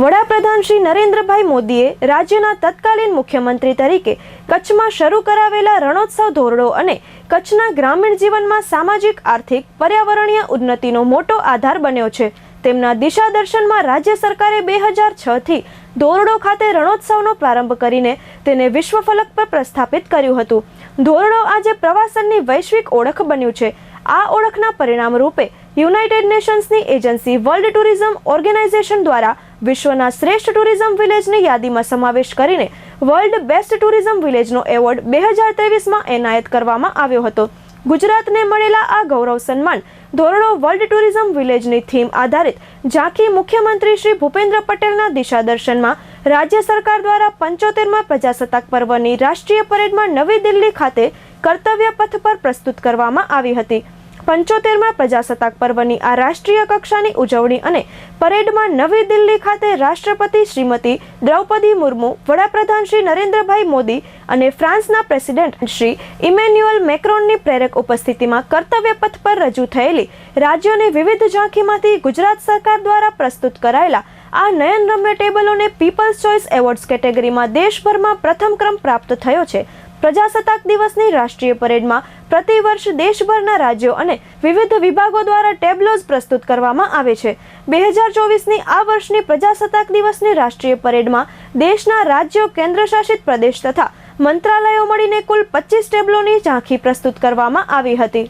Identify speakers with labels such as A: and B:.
A: વડાપ્રધાન શ્રી નરેન્દ્રભાઈ મોદીએ રાજ્યના તત્કાલીન મુખ્યમંત્રી તરીકે કચ્છમાં શરૂ કરાવેલા રણોત્સવ ધોરડો અને કચ્છના ગ્રામીણ જીવનમાં સામાજિક, આર્થિક, પર્યાવરણીય ઉન્નતિનો મોટો આધાર બન્યો છે. તેમના દિશાદર્શનમાં રાજ્ય સરકારે બે હજાર છથી ધોરડો ખાતે રણોત્સવનો પ્રારંભ કરીને તેને વિશ્વ ફલક પર પ્રસ્થાપિત કર્યું હતું. ધોરડો આજે પ્રવાસનની વૈશ્વિક ઓળખ બન્યું છે. આ ઓળખના પરિણામ રૂપે યુનાઇટેડ નેશન્સની એજન્સી વર્લ્ડ ટુરિઝમ ઓર્ગેનાઇઝેશન દ્વારા વિશ્વના શ્રેષ્ઠ ટુરિઝમ વિલેજની યાદીમાં સમાવેશ કરીને વર્લ્ડ બેસ્ટ ટુરિઝમ વિલેજનો એવોર્ડ બે હજાર ત્રેવીસમાં એનાયત કરવામાં આવ્યો હતો. ગુજરાતને મળેલા આ ગૌરવ સન્માન ધોરણો વર્લ્ડ ટુરિઝમ વિલેજની થીમ આધારિત ઝાંખી મુખ્યમંત્રી શ્રી ભૂપેન્દ્ર પટેલના દિશાદર્શનમાં રાજ્ય સરકાર દ્વારા પંચોતેરમાં પ્રજાસત્તાક પર્વની રાષ્ટ્રીય પરેડમાં નવી દિલ્હી ખાતે કર્તવ્ય પથ પર પ્રસ્તુત કરવામાં આવી હતી. પંચોતેરમાં પ્રજાસત્તાક પર્વની આ રાષ્ટ્રીય કક્ષાની ઉજવણી અને પરેડમાં નવી દિલ્હી ખાતે રાષ્ટ્રપતિ શ્રીમતી દ્રૌપદી મુર્મુ, વડાપ્રધાન શ્રી નરેન્દ્રભાઈ મોદી અને ફ્રાન્સના પ્રેસિડેન્ટ શ્રી ઇમેન્યુઅલ મેક્રોનની પ્રેરક ઉપસ્થિતિમાં કર્તવ્ય પથ પર રજૂ થયેલી રાજ્યોની વિવિધ ઝાંખીમાંથી ગુજરાત સરકાર દ્વારા પ્રસ્તુત કરાયેલા આ નયનરમ્ય ટેબલોને પીપલ્સ ચોઇસ એવોર્ડ્સ કેટેગરીમાં દેશભરમાં પ્રથમ ક્રમ પ્રાપ્ત થયો છે. પ્રજાસત્તાક દિવસની રાષ્ટ્રીય પરેડમાં પ્રતિવર્ષ દેશભરના રાજ્યો અને વિવિધ વિભાગો દ્વારા ટેબ્લોઝ પ્રસ્તુત કરવામાં આવે છે. બે હજાર ચોવીસની આ વર્ષની પ્રજાસત્તાક દિવસની રાષ્ટ્રીય પરેડમાં દેશના રાજ્યો, કેન્દ્રશાસિત પ્રદેશ તથા મંત્રાલયો મળીને કુલ પચીસ ટેબ્લોની ઝાંખી પ્રસ્તુત કરવામાં આવી હતી.